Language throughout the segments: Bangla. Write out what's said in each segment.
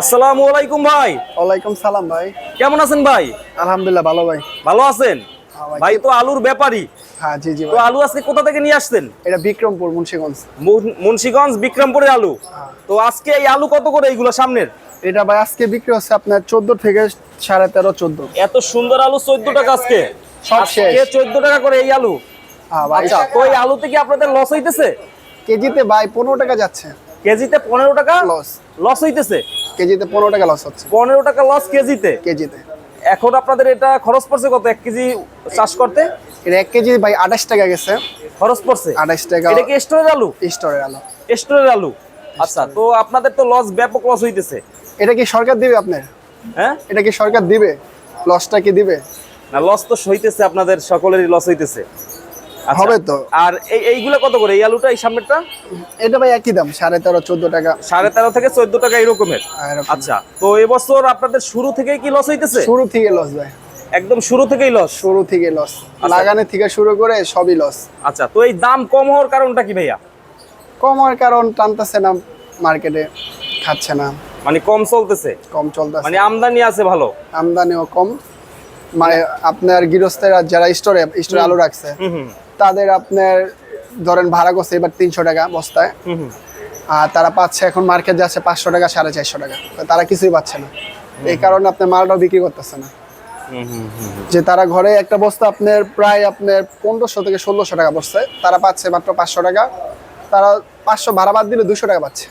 আসসালামু আলাইকুম ভাই। ওয়ালাইকুম সালাম ভাই। কেমন আছেন ভাই? আলহামদুলিল্লাহ ভালো ভাই। ভালো আছেন? হ্যাঁ ভাই। তো আলুর ব্যাপারী। হ্যাঁ জি জি তো আলু আজকে কোথা থেকে নিয়ে আসছেন? এটা বিক্রমপুর মুন্সিগঞ্জ। মুন্সিগঞ্জ বিক্রমপুরের আলু। হ্যাঁ। তো আজকে এই আলু কত করে এইগুলো সামনের? এটা ভাই আজকে বিক্রি হচ্ছে আপনার চোদ্দ থেকে সাড়ে তেরো চোদ্দ। এত সুন্দর আলু চোদ্দ টাকা আজকে? সব শেষ। চোদ্দ টাকা করে এই আলু। হ্যাঁ ভাই। আচ্ছা তো এই আলুতে কি আপনাদের লস হইতেছে? কেজিতে ভাই পনেরো টাকা যাচ্ছে। কেজিতে পনেরো টাকা? লস লস হইতেছে? কেজিতে পনেরো টাকা লস হচ্ছে। পনেরো টাকা লস কেজিতে? কেজিতে। এখন আপনাদের এটা খরচ পড়ছে কত? এক কেজি চাষ করতে? এটা এক কেজি ভাই আঠাশ টাকা গেছে। খরচ পড়ছে? আঠাশ টাকা। এটা কি স্টোরের আলু? স্টোরের আলো। স্টোরের আলু। আচ্ছা তো আপনাদের তো লস ব্যাপক লস হইতেছে। এটা কি সরকার দিবে আপনার? হ্যাঁ? এটা কি সরকার দিবে? লসটা কি দিবে? না লস তো হইতেছে আপনাদের সকলেরই লস হইতেছে। হবে তো। আর এই এইগুলো কত করে? এই আলুটা এই সামনেরটা? এটা ভাই একই দাম সাড়ে তেরো চোদ্দ টাকা। সাড়ে তেরো থেকে চোদ্দ টাকা এরকমের? আর আচ্ছা তো এবছর আপনাদের শুরু থেকে কি লস হইতেছে? শুরু থেকে লস ভাই। একদম শুরু থেকেই লস শুরু থেকে লস লাগানো থেকে শুরু করে সবই লস আচ্ছা তো এই দাম কম হওয়ার কারণটা কি ভাইয়া? কম হওয়ার কারণ টানতেছে না মার্কেটে খাচ্ছে না। মানে কম চলতেছে? কম চলতেছে। মানে আমদানি আছে ভালো? আমদানিও কম। মানে আপনার গৃহস্থেরা যারা স্টোরে স্টোরে আলু রাখছে তাদের আপনার ধরেন ভাড়া করছে এবার তিনশো টাকা বস্তায়। আর তারা পাচ্ছে এখন মার্কেট যাচ্ছে পাঁচশো টাকা সাড়ে চারশো টাকা। তারা কিছুই পাচ্ছে না। এই কারণে আপনার মালটাও বিক্রি করতেছে না। যে তারা ঘরে একটা বস্তা আপনার প্রায় আপনার পনেরোশো থেকে ষোলোশো টাকা বসছে তারা পাচ্ছে মাত্র পাঁচশো টাকা। তারা পাঁচশো ভাড়া বাদ দিলে দুশো টাকা পাচ্ছে।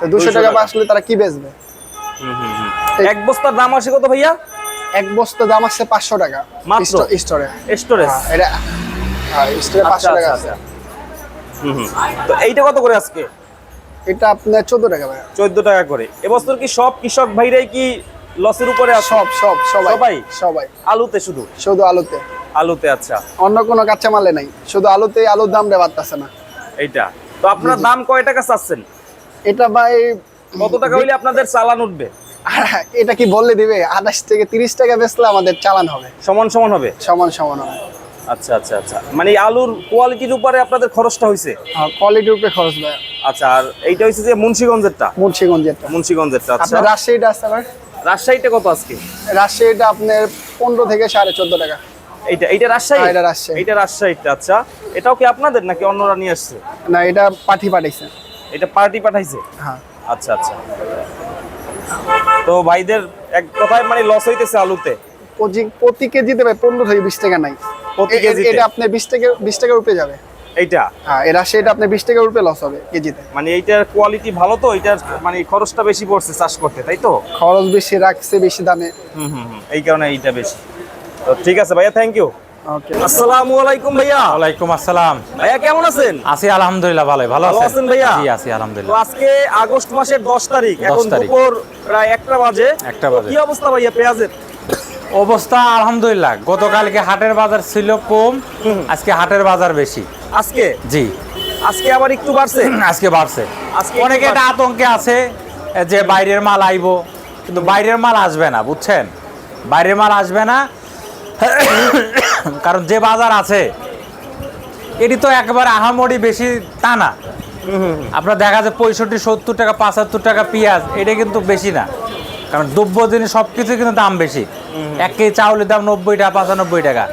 তো দুশো টাকা। আসলে তারা কি বেচবে। এক বস্তার দাম আসে কত ভাইয়া? এক বস্তা দাম আসছে পাঁচশো টাকা। মাত্র? স্টো- স্টোরে। হ্যাঁ, এটা হ্যাঁ আচ্ছা টাকা আচ্ছা আছে। আচ্ছা। হুম হুম। তো এইটা কত করে আজকে? এটা আপনার চোদ্দ টাকা ভাই চোদ্দ টাকা করে। এবছর কি সব কৃষক ভাইরাই কি লসের উপরে সব সব সবাই সবাই? সবাই। আলুতে শুধু? শুধু আলুতে। আলুতে আচ্ছা। অন্য কোনো কাঁচা মালে নাই। শুধু আলুতে আলুর দাম রে বাড়তেছে না। এইটা। তো আপনার দাম কয় টাকা চাচ্ছেন? এটা ভাই কত টাকা হইলে আপনাদের চালান উঠবে? এটা কি বললে দিবে? আঠাশ থেকে তিরিশ টাকা বেচলে আমাদের চালান হবে। সমান সমান হবে? সমান সমান হবে। আচ্ছা আচ্ছা আচ্ছা। মানে আলুর কোয়ালিটির উপরে আপনাদের খরচটা হইছে? কোয়ালিটির উপরে খরচ ভাই আচ্ছা আর এইটা হইছে যে মুন্সিগঞ্জেরটা? মুন্সিগঞ্জেরটা। মুন্সিগঞ্জেরটা আচ্ছা। রাজশাহীটা আছে আবার রাজশাহীটা কত আজকে? রাজশাহীটা আপনার পনেরো থেকে সাড়ে চোদ্দ টাকা। এইটা এইটা রাজশাহী? হ্যাঁ, এটা রাজশাহী। এইটা রাজশাহীটা আচ্ছা। এটাও কি আপনাদের নাকি অন্যরা নিয়ে আসছে? না এটা পাঠি পাঠাইছে। এটা পার্টি পাঠাইছে? হ্যাঁ। আচ্ছা আচ্ছা। তো ভাইদের এক কথায় মানে লস হইতেছে আলুতে? প্রতি- প্রতি কেজিতে ভাই পনেরো থেকে বিশ টাকা নাই। প্রতি কেজিতে? এটা আপনার বিশ টাকা বিশ টাকার উপরে যাবে। এইটা? হ্যাঁ এ রাজশাহীটা আপনার বিশ টাকার উপরে লস হবে কেজিতে। মানে এইটার কোয়ালিটি ভালো তো? এইটার মানে খরচটা বেশি পড়ছে চাষ করতে তাই তো? খরচ বেশি রাখছে বেশি দামে। হুম হুম। এই কারণে এইটা বেশি। তো ঠিক আছে ভাইয়া থ্যাংক ইউ আসসালামু আলাইকুম ভাইয়া। ওয়ালাইকুম আসসালাম। ভাইয়া কেমন আছেন? আছি আলহামদুলিল্লাহ ভালো ভালো আছেন? ভাইয়া? জি আছি আলহামদুলিল্লাহ। আজকে আগস্ট মাসের দশ তারিখ 10 এখন তারিখ। দুপুর প্রায় একটা বাজে। একটা বাজে। কি অবস্থা ভাইয়া পেঁয়াজের? অবস্থা আলহামদুলিল্লাহ। গতকালকে হাটের বাজার ছিল কম আজকে হাটের বাজার বেশি। আজকে? জি। আজকে আবার একটু বাড়ছে? আজকে বাড়ছে। আজকে অনেকে একটু এটা আতঙ্কে আছে যে বাইরের মাল আইবো কিন্তু বাইরের মাল আসবে না বুঝছেন? বাইরের মাল আসবে না। কারণ যে বাজার আছে এটি তো একেবারে আহামরি বেশি তা না আপনার দেখা যায় পঁয়ষট্টি সত্তর টাকা পঁচাত্তর টাকা পেঁয়াজ এটা কিন্তু বেশি না। কারণ দ্রব্য জিনিস সব কিছু কিন্তু দাম বেশি। এক কেজি চাউলের দাম নব্বই টাকা পঁচানব্বই টাকা।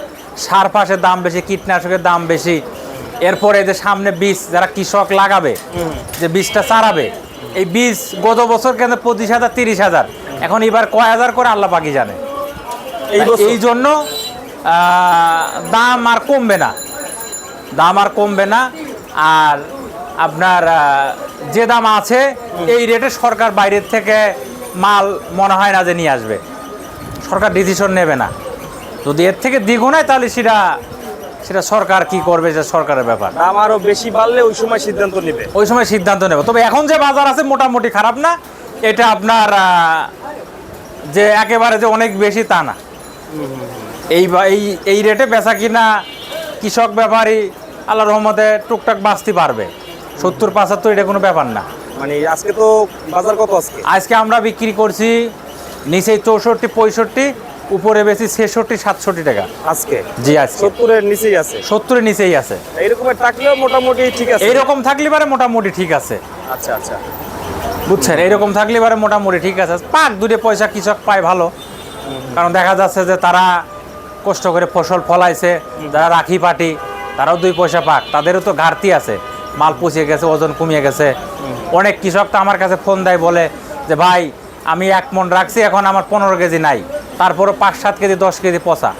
সার ফাঁসের দাম বেশি কীটনাশকের দাম বেশি। এরপরে যে সামনে বীজ যারা কৃষক লাগাবে যে বীজটা চারাবে এই বীজ গত বছর কেন পঁচিশ হাজার তিরিশ হাজার। এখন এবার কয় হাজার করে আল্লাহ পাকি জানে। এই জন্য দাম আর কমবে না। দাম আর কমবে না। আর আপনার যে দাম আছে এই রেটে সরকার বাইরের থেকে মাল মনে হয় না যে নিয়ে আসবে। সরকার ডিসিশন নেবে না। যদি এর থেকে দ্বিগুণ হয় তাহলে সেটা সেটা সরকার কি করবে যে সরকারের ব্যাপার। দাম আরও বেশি বাড়লে ওই সময় সিদ্ধান্ত নেবে। ওই সময় সিদ্ধান্ত নেবে। তবে এখন যে বাজার আছে মোটামুটি খারাপ না। এটা আপনার যে একেবারে যে অনেক বেশি তা না। এই এই এই রেটে বেচা কিনা কৃষক ব্যাপারী আল্লাহ রহমতে টুকটাক বাঁচতে পারবে। সত্তর পঁচাত্তর এটা কোনো ব্যাপার না। মানে আজকে তো বাজার কত আজকে? আজকে আমরা বিক্রি করছি নিচে চৌষট্টি পঁয়ষট্টি উপরে বেশি ছেষট্টি সাতষট্টি টাকা। আজকে? জি আজকে। সত্তরের নিচেই আছে? সত্তরের নিচেই আছে। এইরকমের থাকলেও মোটামুটি ঠিক আছে। এইরকম থাকলে পারে মোটামুটি ঠিক আছে। আচ্ছা আচ্ছা। বুঝছেন? এরকম থাকলে এবারে মোটামুটি ঠিক আছে। পাক দুটো পয়সা কৃষক পায় ভালো। কারণ দেখা যাচ্ছে যে তারা কষ্ট করে ফসল ফলাইছে যারা রাখি পাটি তারাও দুই পয়সা পাক তাদেরও তো ঘাটতি আছে। মাল পুষিয়ে গেছে ওজন কমিয়ে গেছে। অনেক কৃষক তো আমার কাছে ফোন দেয় বলে যে ভাই আমি এক মন রাখছি এখন আমার পনেরো কেজি নাই। তারপরে পাঁচ সাত কেজি দশ কেজি পচা।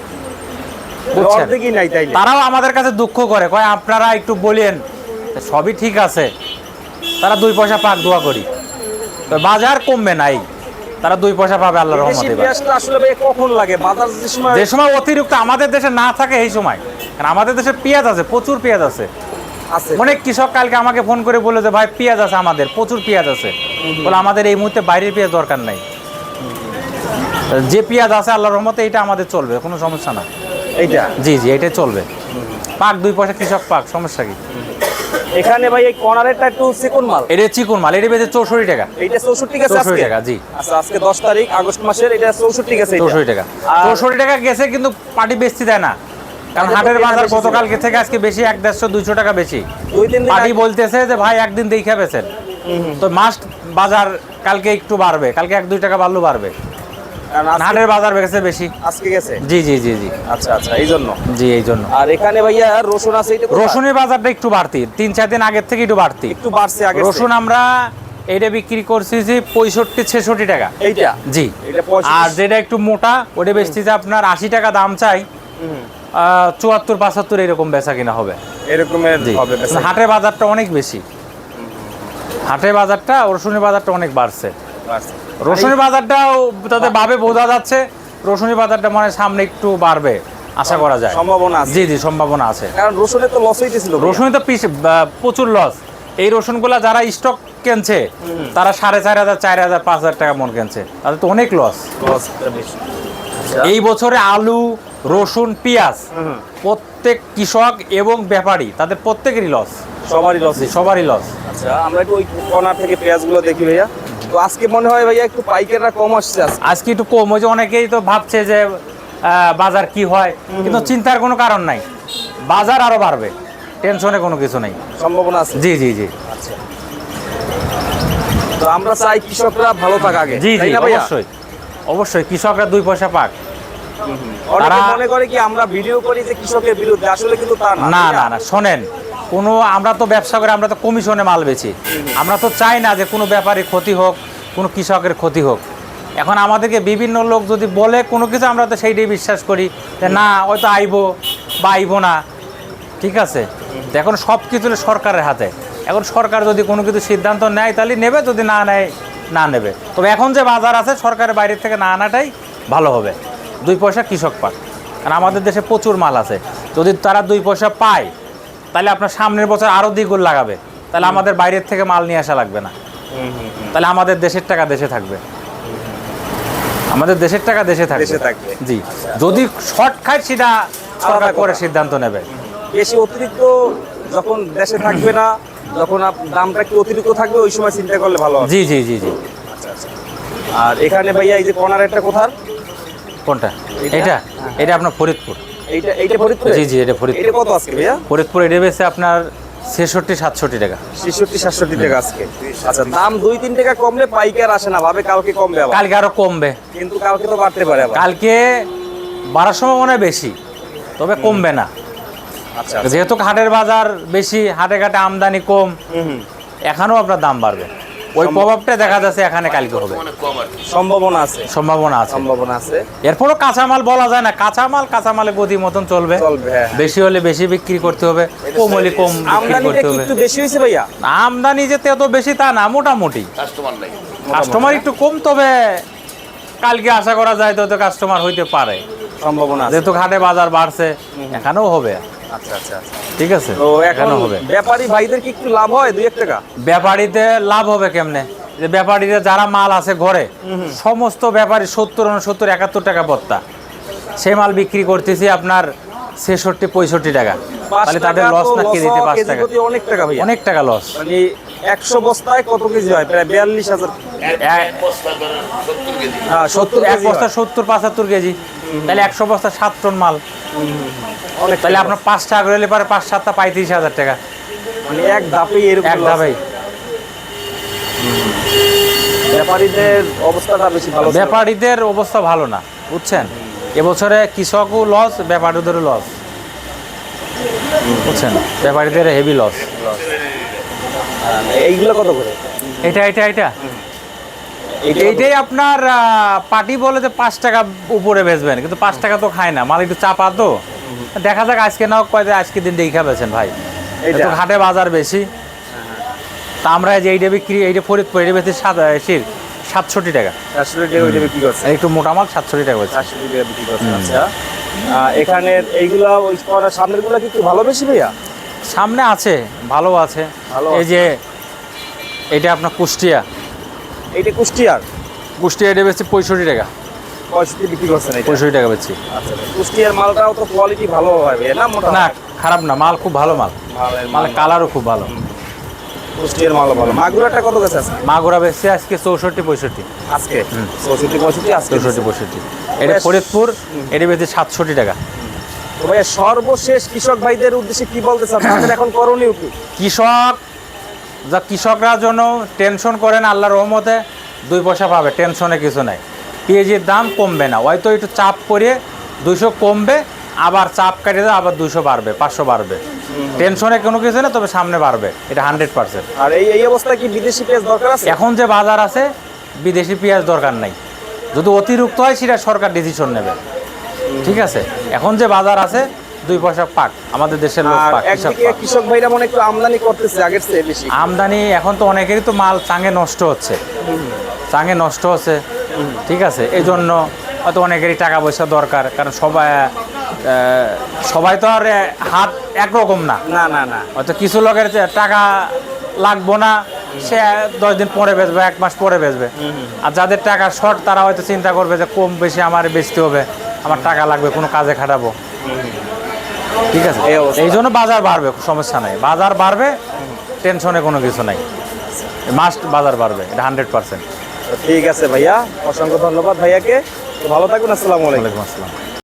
তাইলে? তারাও আমাদের কাছে দুঃখ করে কয় আপনারা একটু বলেন সবই ঠিক আছে। তারা দুই পয়সা পাক দোয়া করি। বাজার কমবে নাই। তারা দুই পয়সা পাবে আল্লাহ রহমতে কখন লাগে? বাজার যে সময় অতিরিক্ত আমাদের দেশে না থাকে এই সময়। কারণ আমাদের দেশে পেঁয়াজ আছে প্রচুর পেঁয়াজ আছে। আছে। অনেক কৃষক কালকে আমাকে ফোন করে বলে যে ভাই পেঁয়াজ আছে আমাদের প্রচুর পেঁয়াজ আছে। বলে আমাদের এই মুহূর্তে বাইরের পেঁয়াজ দরকার নাই। যে পেঁয়াজ আছে আল্লাহর রহমতে এটা আমাদের চলবে কোনো সমস্যা না। এইটা? জি জি এটাই চলবে। পাক দুই পয়সা কৃষক পাক সমস্যা কি? এখানে ভাই এই কর্নারেরটা একটু চিকন মাল। এটা চিকুন মাল এটা বেঁচে চৌষট্টি টাকা। 64 টাকা, জি। আচ্ছা আজকে দশ তারিখ আগস্ট মাসের এটা টাকা। আর- চৌষট্টি টাকা গেছে কিন্তু পাটি বেচতে দেয় না। কারণ হাটের বাজার গতকালকে থেকে আজকে বেশি এক দেড়শো দুইশো টাকা বেশি। দুই তিন পাটি বলতেছে যে ভাই একদিন দেখে বেছেন তো মাস্ট বাজার কালকে একটু বাড়বে। কালকে এক দুই টাকা বাড়লেও বাড়বে। হাটের বাজার বেড়েছে বেশি। আজকে গেছে? জি জি জি জি। আচ্ছা আচ্ছা এই জন্য? জি এই জন্য। আর এখানে ভাইয়া রসুন আছে রসুনের বাজারটা একটু বাড়তি। তিন চার দিন আগের থেকে একটু বাড়তি। একটু বাড়ছে আগে রসুন আমরা এটা বিক্রি করছি যে পঁয়ষট্টি ছেষট্টি টাকা। এইটা? জি। আর যেটা একটু মোটা ওটা বেচতেছে আপনার আশি টাকা দাম চাই। চুয়াত্তর পাঁচাত্তর এরকম বেচা কিনা হবে। এরকমের হবে হাটের বাজারটা অনেক বেশি। হাটের বাজারটা রসুনের বাজারটা অনেক বাড়ছে। রসুনের বাজারটাও তাতে ভাবে বোঝা যাচ্ছে রসুনের বাজারটা মানে সামনে একটু বাড়বে আশা করা যায়। সম্ভাবনা আছে। জি জি সম্ভাবনা আছে। কারণ রসুনের তো লস হইতেছিল। রসুনে তো পিস প্রচুর লস এই রসুনগুলা যারা স্টক কিনছে তারা সাড়ে চার হাজার চার হাজার পাঁচ হাজার টাকা মন কিনছে। তাদের তো অনেক লস লস এই বছরে আলু রসুন পেঁয়াজ প্রত্যেক কৃষক এবং ব্যাপারী তাদের প্রত্যেকেরই লস সবারই লস সবারই লস আচ্ছা আমরা একটু ওই কর্নার থেকে পেঁয়াজগুলো দেখি ভাইয়া। তো আজকে মনে হয় ভাইয়া একটু পাইকাররা কম আসছে আজকে। একটু কম ওই যে অনেকেই তো ভাবছে যে বাজার কি হয়? কিন্তু চিন্তার কোনো কারণ নাই। বাজার আরও বাড়বে। টেনশনে কোনো কিছু নেই। সম্ভাবনা আছে। জি জি জি। আচ্ছা। তো আমরা চাই কৃষকরা ভালো থাক আগে। জি জি অবশ্যই। অবশ্যই কৃষকরা দুই পয়সা পাক। তারা- মনে করে কি আমরা ভিডিও করি যে কৃষকের বিরুদ্ধে আসলে কিন্তু তা না। না না শোনেন কোনো আমরা তো ব্যবসা করে আমরা তো কমিশনে মাল বেচি। আমরা তো চাই না যে কোনো ব্যাপারে ক্ষতি হোক কোনো কৃষকের ক্ষতি হোক। এখন আমাদেরকে বিভিন্ন লোক যদি বলে কোনো কিছু আমরা তো সেইটাই বিশ্বাস করি যে না হয়তো আইবো বা আইবো না। ঠিক আছে? এখন সব কিছু সরকারের হাতে। এখন সরকার যদি কোনো কিছু সিদ্ধান্ত নেয় তাহলে নেবে যদি না নেয় না নেবে। তবে এখন যে বাজার আছে সরকারের বাইরের থেকে না আনাটাই ভালো হবে। দুই পয়সা কৃষক পাক। কারণ আমাদের দেশে প্রচুর মাল আছে। যদি তারা দুই পয়সা পায় তাহলে আপনার সামনের বছর আরও দ্বিগুণ লাগাবে। তাহলে আমাদের বাইরের থেকে মাল নিয়ে আসা লাগবে না। তাহলে আমাদের দেশের টাকা দেশে থাকবে। আমাদের দেশের টাকা দেশে থাকবে। জি। যদি শর্ট খায় সেটা সরকার করে সিদ্ধান্ত নেবে। বেশি অতিরিক্ত যখন দেশে থাকবে না যখন দামটা একটু অতিরিক্ত থাকবে ওই সময় চিন্তা করলে ভালো জি জি জি জি। আর এখানে ভাইয়া এই যে কর্নার একটা কোথার? কোনটা? এটা? এটা আপনার ফরিদপুর। এইটা এইটা ফরিদপুর? জি জি এটা ফরিদপুর। এটা কত আজকে ভাইয়া? ফরিদপুর এটা বেছে আপনার ছেষট্টি সাতষট্টি টাকা। ছেষট্টি সাতষট্টি টাকা আজকে। আচ্ছা দাম দুই তিন টাকা কমলে পাইকার আসে না ভাবে কালকে কমবে কালকে আরও কমবে। কিন্তু কালকে তো বাড়তে পারে কালকে বাড়ার সম্ভাবনা বেশি তবে কমবে না। আচ্ছা যেহেতু হাটের বাজার বেশি হাটে ঘাটে আমদানি কম। এখানেও আপনার দাম বাড়বে। ওই প্রভাবটা দেখা যাচ্ছে এখানে কালকে হবে। সম্ভাবনা আছে। সম্ভাবনা আছে। সম্ভাবনা আছে। এরপরও কাঁচামাল বলা যায় না। কাঁচামাল কাঁচামালে গতি মতন চলবে। চলবে হ্যাঁ। বেশি হলে বেশি বিক্রি করতে হবে। কম হলে কম বিক্রি করতে হবে। একটু বেশি হয়েছে ভাইয়া? আমদানি যেতে এত বেশি তা না মোটামুটি। কাস্টমার একটু কম তবে কালকে আশা করা যায় তো কাস্টমার হইতে পারে। সম্ভাবনা যেহেতু ঘাটে বাজার বাড়ছে এখানেও হবে। আচ্ছা আচ্ছা আচ্ছা। ঠিক আছে তো এখন হবে? ব্যাপারী ভাইদের কি একটু লাভ হয় দুই এক টাকা? ব্যাপারীতে লাভ হবে কেমনে? যে ব্যাপারীরা যারা মাল আছে ঘরে সমস্ত ব্যাপারী সত্তর উনসত্তর একাত্তর টাকা বত্তা। সেই মাল বিক্রি করতেছি আপনার ছেষট্টি পঁয়ষট্টি টাকা। তাহলে তাদের লস না কেজিতে পাঁচ টাকা? অনেক টাকা অনেক টাকা লস একশো বস্তায় কত কেজি হয়? প্রায় বিয়াল্লিশ হাজার হ্যাঁ সত্তর এক বস্তা সত্তর পঁচাত্তর কেজি। তাহলে একশো বস্তা সাত টন মাল। তাহলে আপনার পাঁচ টাকা হলে পারে পাঁচ সাতটা পঁয়ত্রিশ হাজার টাকা। মানে এক ধাপেই এরকম এক। ধাপেই ব্যাপারীদের অবস্থাটা বেশি ভালো ব্যাপারীদের অবস্থা ভালো না বুঝছেন? এবছরে কৃষকও লস ব্যাপারীদেরও লস বুঝছেন? ব্যাপারীদের হেভি লস এইগুলো কত করে? এটা এটা এটা? এইটাই আপনার পার্টি বলে যে পাঁচ টাকা উপরে বেচবেন কিন্তু পাঁচ টাকা তো খায় না মাল একটু চাপা তো। দেখা যাক আজকে কয় যে আজকে দিন দেখা বেছেন ভাই। এইটা? তো ঘাটে বাজার বেশি। তা আমরা যে এইটা বিক্রি এইটা ফরিদপুর এইটা বেশি সাত শির সাতষট্টি টাকা। চারশো টাকা ওইটা বিক্রি করছে? একটু মোটা মাল সাতষট্টি টাকা টাকা বিক্রি করছে আচ্ছা। আহ, এখানের এইগুলা ওই করার সামনেরগুলা কি একটু ভালো বেশি ভাইয়া? সামনে আছে ভালো আছে। এই যে এটা আপনার কুষ্টিয়া। এইটা কুষ্টিয়ার? কুষ্টিয়া এটা বেচছি পঁয়ষট্টি টাকা। পঁয়ষট্টি বিক্রি করছেন পঁয়ষট্টি টাকা আচ্ছা কুষ্টিয়ার মালটাও তো কোয়ালিটি ভালো না না খারাপ না মাল খুব ভালো মাল। কালারও খুব ভালো। কুষ্টিয়ার ভালো। মাগুরাটা কত গেছে? আজকে মাগুরা বেচছে আজকে চৌষট্টি পঁয়ষট্টি। আজকে? চৌষট্টি পঁয়ষট্টি আজকে চৌষট্টি পঁয়ষট্টি। এটা ফরিদপুর এটা বেচে সাতষট্টি টাকা। ভাইয়া সর্বশেষ কৃষক ভাইদের উদ্দেশ্যে কি বলতে চান তাদের এখন করণীয় কি? কৃষক যা কৃষকরা জন্য টেনশন করেন আল্লাহর রহমতে দুই পয়সা পাবে টেনশনে কিছু নাই। পেঁয়াজের দাম কমবে না হয়তো একটু চাপ করে দুইশো কমবে আবার চাপ কাটিয়ে দেবে আবার দুইশো বাড়বে পাঁচশো বাড়বে। টেনশনে কোনো কিছু না তবে সামনে বাড়বে এটা হান্ড্রেড পার্সেন্ট। আর এই এই অবস্থায় কি বিদেশি পেঁয়াজ দরকার আছে? এখন যে বাজার আছে বিদেশি পেঁয়াজ দরকার নাই। যদি অতিরিক্ত হয় সেটা সরকার ডিসিশন নেবে। ঠিক আছে? এখন যে বাজার আছে দুই পয়সা পাক। আমাদের দেশের লোক পাক কৃষক ভাইরা মনে একটু আমদানি করতেছে আগের চেয়ে বেশি। আমদানি এখন তো অনেকেরই তো মাল চাঙে নষ্ট হচ্ছে। চাঙে নষ্ট হচ্ছে। ঠিক আছে? এই জন্য হয়তো অনেকেরই টাকা পয়সা দরকার কারণ সবাই সবাই তো আর হাত একরকম না। না না না। হয়তো কিছু লোকের টাকা লাগবো না সে দশ দিন পরে বেচবে এক মাস পরে বেচবে। আর যাদের টাকা শর্ট তারা হয়তো চিন্তা করবে যে কম বেশি আমার বেচতে হবে। আমার টাকা লাগবে কোনো কাজে খাটাবো। ঠিক আছে? এই এই জন্য বাজার বাড়বে সমস্যা নাই। বাজার বাড়বে টেনশনে কোনো কিছু নাই। মাস্ট বাজার বাড়বে এটা হান্ড্রেড পার্সেন্ট। ঠিক আছে ভাইয়া অসংখ্য ধন্যবাদ ভাইয়াকে। ভালো থাকুন আসসালামু আলাইকুম। ওয়ালাইকুম আসসালাম।